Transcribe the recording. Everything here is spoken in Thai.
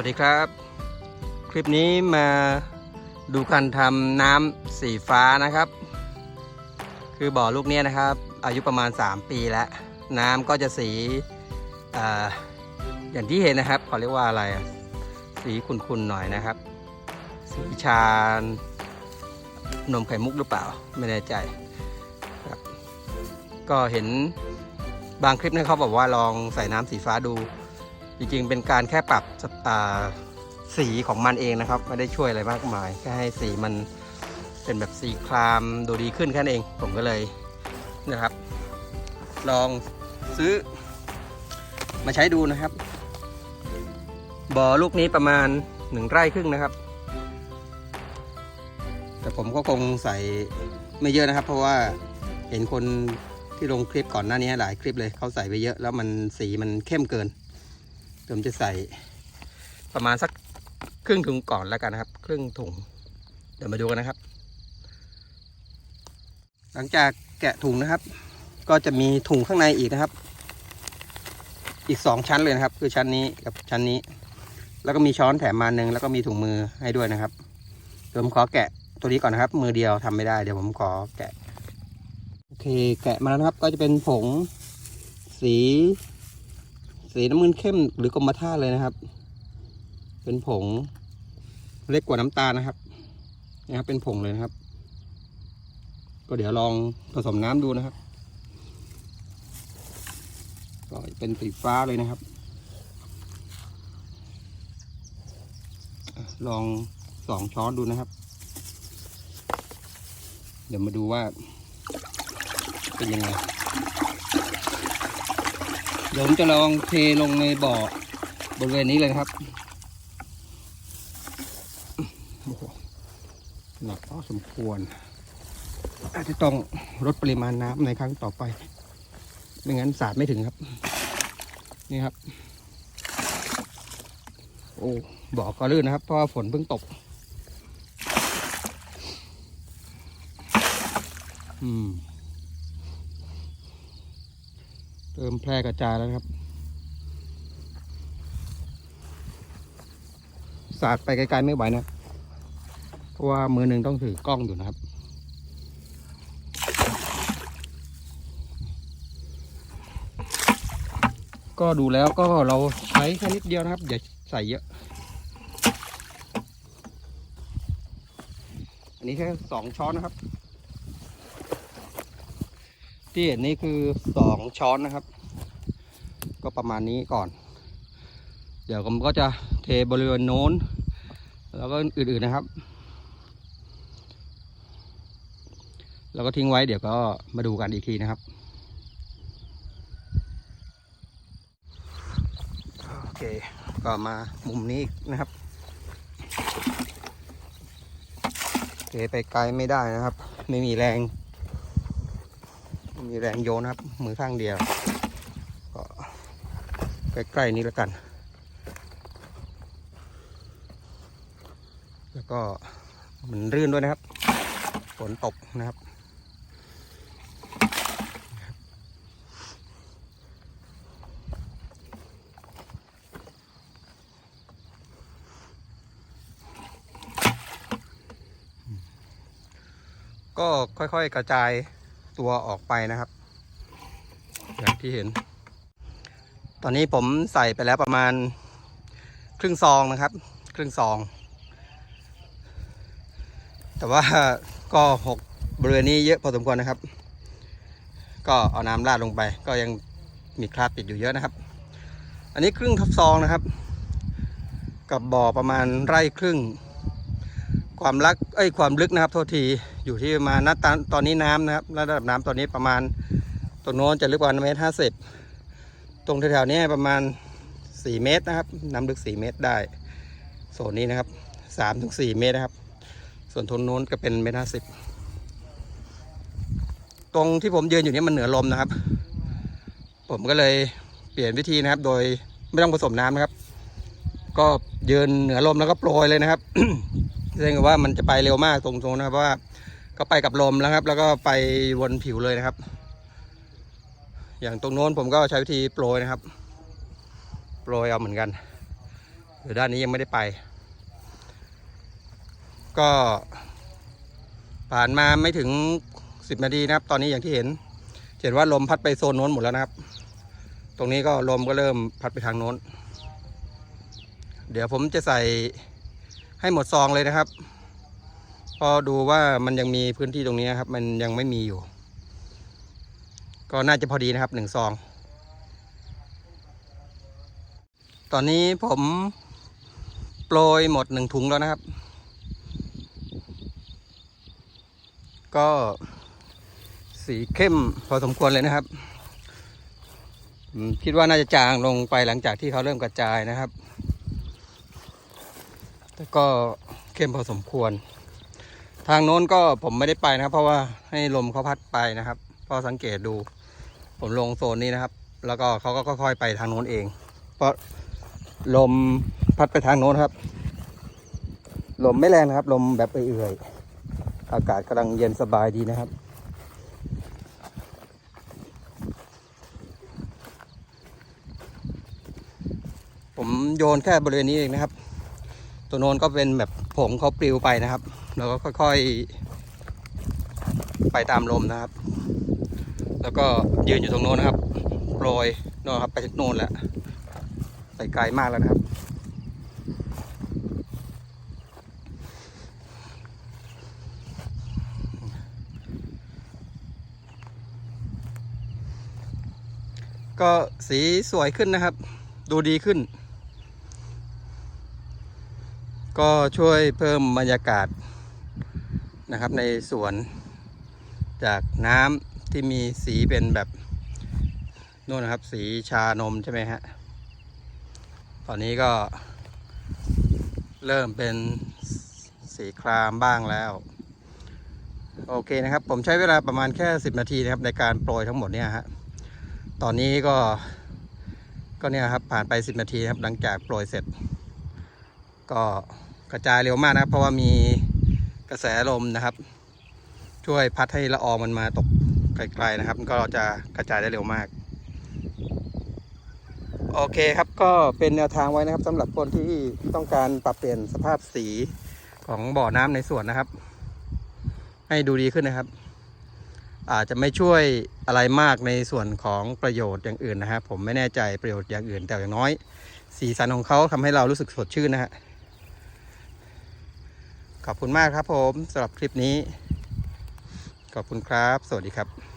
วัสดีครับ คลิปนี้มาดูการทำน้ำสีฟ้านะครับ คือบ่อลูกนี้นะครับ อายุประมาณ 3 ปีแล้ว น้ำก็จะสีออย่างที่เห็นนะครับเขาเรียกว่าอะไร สีขุ่นๆหน่อยนะครับ สีชานมไข่มุกหรือเปล่า ไม่แน่ใจครับก็เห็นบางคลิปนะเขาบอกว่าลองใส่น้ำสีฟ้าดู จริงๆ เป็นการแค่ปรับสีของมันเองนะครับ ไม่ได้ช่วยอะไรมากมาย แค่ให้สีมันเป็นแบบสีครามดูดีขึ้นแค่นั้นเอง ผมก็เลยนะครับ ลองซื้อ มาใช้ดูนะครับบ่อลูกนี้ประมาณหนึ่งไร่ครึ่งนะครับ แต่ผมก็คงใส่ไม่เยอะนะครับ เพราะว่าเห็นคนที่ลงคลิปก่อนหน้านี้หลายคลิปเลยเขาใส่ไปเยอะแล้วมันสีมันเข้มเกิน ผมจะใส่ประมาณสักครึ่งถุงก่อนแล้วกันนะครับ ครึ่งถุง เดี๋ยวมาดูกันนะครับ หลังจากแกะถุงนะครับ ก็จะมีถุงข้างในอีกนะครับ อีกสองชั้นเลยนะครับ คือชั้นนี้กับชั้นนี้ แล้วก็มีช้อนแถมมาหนึ่งแล้วก็มีถุงมือให้ด้วยนะครับเดี๋ยวผมขอแกะตัวนี้ก่อนนะครับ มือเดียวทำไม่ได้เดี๋ยวผมขอแกะโอเค แกะมาแล้วนะครับ ก็จะเป็นผงสี สีน้ำเงินเข้มหรือกรมท่าเลยนะครับ เป็นผงเล็กกว่าน้ำตาลนะครับนะครับ เป็นผงเลยนะครับ ก็เดี๋ยวลองผสมน้ำดูนะครับก็เป็นสีฟ้าเลยนะครับ ลองสองช้อนดูนะครับ เดี๋ยวมาดูว่าเป็นยังไง เดี๋ยวผมจะลองเทลงในบ่อบริเวณนี้เลยครับหหนักพอสมควร อาจจะต้องลดปริมาณน้ำในครั้งต่อไป ไม่งั้นสาดไม่ถึงครับ นี่ครับ โอ้บ่อก็ลื่นนะครับ เพราะว่าฝนเพิ่งตก อืม เริ่มแพร่กระจายแล้วครับสาดไปไกลๆไม่ไหวนะเพราะว่ามือหนึ่งต้องถือกล้องอยู่นะครับ ก็ดูแล้วก็เราใช้แค่นิดเดียวนะครับ อย่าใส่เยอะ อันนี้แค่สองช้อนนะครับ ที่เห็นนี่คือสองช้อนนะครับ ก็ประมาณนี้ก่อน เดี๋ยวผมก็จะเทบริเวณโน้น แล้วก็อื่นๆนะครับ แล้วก็ทิ้งไว้เดี๋ยวก็มาดูกันอีกทีนะครับโอเคก็มามุมนี้นะครับเทไปไกลไม่ได้นะครับ ไม่มีแรง มีแรงโยนะครับ มือข้างเดียวก็ใกล้ๆนี้แล้วกัน แล้วก็มันรื่นด้วยนะครับฝนตกนะครับ ก็ค่อยๆกระจาย ตัวออกไปนะครับอย่างที่เห็น ตอนนี้ผมใส่ไปแล้วประมาณครึ่งซองนะครับ ครึ่งซอง แต่ว่าก็หกบริเวณนี้เยอะพอสมควรนะครับ ก็เอาน้ำราดลงไป ก็ยังมีคราบติดอยู่เยอะนะครับ อันนี้ครึ่งทับซองนะครับ กับบ่อประมาณไร่ครึ่ง ความลักเอ้ยความลึกนะครับโทษทีอยู่ที่ประมาณณตอนตอนนี้น้ำนะครับระดับน้ำตอนนี้ประมาณตรงโน้นจะลึกกว่าเมตรห้าสิบตรงแถวๆนี้ประมาณ4เมตรนะครับน้ำลึก4เมตรได้โซนนี้นะครับ3ถึง4เมตรนะครับ ส่วนทนโน้นก็เป็นเมตรห้าสิบตรงที่ผมยืนอยู่นี้มันเหนือลมนะครับ ผมก็เลยเปลี่ยนวิธีนะครับ โดยไม่ต้องผสมน้ำนะครับ ก็ยืนเหนือลมแล้วก็โปรยเลยนะครับ แสดงว่ามันจะไปเร็วมากตรงๆนะครับเพราะว่าก็ไปกับลมแล้วครับ แล้วก็ไปวนผิวเลยนะครับ อย่างตรงโน้นผมก็ใช้วิธีโปรยนะครับ โปรยเอาเหมือนกันหรือด้านนี้ยังไม่ได้ไป ก็ผ่านมาไม่ถึงสิบนาทีนะครับ ตอนนี้อย่างที่เห็นเห็นว่าลมพัดไปโซนโน้นหมดแล้วนะครับ ตรงนี้ก็ลมก็เริ่มพัดไปทางโน้น เดี๋ยวผมจะใส่ ให้หมดซองเลยนะครับ พอดูว่ามันยังมีพื้นที่ตรงนี้ครับ มันยังไม่มีอยู่ ก็น่าจะพอดีนะครับหนึ่งซอง ตอนนี้ผมโปรยหมดหนึ่งถุงแล้วนะครับ ก็สีเข้มพอสมควรเลยนะครับคิดว่าน่าจะจางลงไปหลังจากที่เขาเริ่มกระจายนะครับ แต่ก็เข้มพอสมควร ทางโน้นก็ผมไม่ได้ไปนะครับ เพราะว่าให้ลมเขาพัดไปนะครับ พอสังเกตดู ผมลงโซนนี้นะครับ แล้วก็เขาก็ค่อยๆไปทางโน้นเอง เพราะลมพัดไปทางโน้นครับ ลมไม่แรงนะครับ ลมแบบเอื่อยๆอากาศกำลังเย็นสบายดีนะครับผมโยนแค่บริเวณนี้เองนะครับ ตัวโน้นก็เป็นแบบผงเขาปลิวไปนะครับแล้วก็ค่อยๆ ไปตามลมนะครับ แล้วก็ยืนอยู่ตรงโน้นนะครับโปรยโน่นครับไปถึงโน้นแหละไปไกลมากแล้วนะครับ ก็สีสวยขึ้นนะครับ ดูดีขึ้น ก็ช่วยเพิ่มบรรยากาศนะครับในสวนจากน้ำที่มีสีเป็นแบบนู่นนะครับ สีชานมใช่ไหมฮะ ตอนนี้ก็ เริ่มเป็นสีครามบ้างแล้ว โอเคนะครับ ผมใช้เวลาประมาณแค่ 10 นาทีนะครับ ในการโปรยทั้งหมดเนี่ยฮะตอนนี้ก็ก็เนี่ยครับผ่านไป 10 นาทีครับ หลังจากโปรยเสร็จ ก็ กระจายเร็วมากนะครับ เพราะว่ามีกระแสลมนะครับ ช่วยพัดให้ละอองมันมาตกไกลๆนะครับ ก็จะกระจายได้เร็วมาก โอเคครับก็เป็นแนวทางไว้นะครับสำหรับคนที่ต้องการปรับเปลี่ยนสภาพสีของบ่อน้ำในสวนนะครับ ให้ดูดีขึ้นนะครับ อาจจะไม่ช่วยอะไรมากในส่วนของประโยชน์อย่างอื่นนะครับ ผมไม่แน่ใจประโยชน์อย่างอื่น แต่อย่างน้อย สีสันของเขาทำให้เรารู้สึกสดชื่นนะฮะ ขอบคุณมากครับผมสำหรับคลิปนี้ ขอบคุณครับ สวัสดีครับ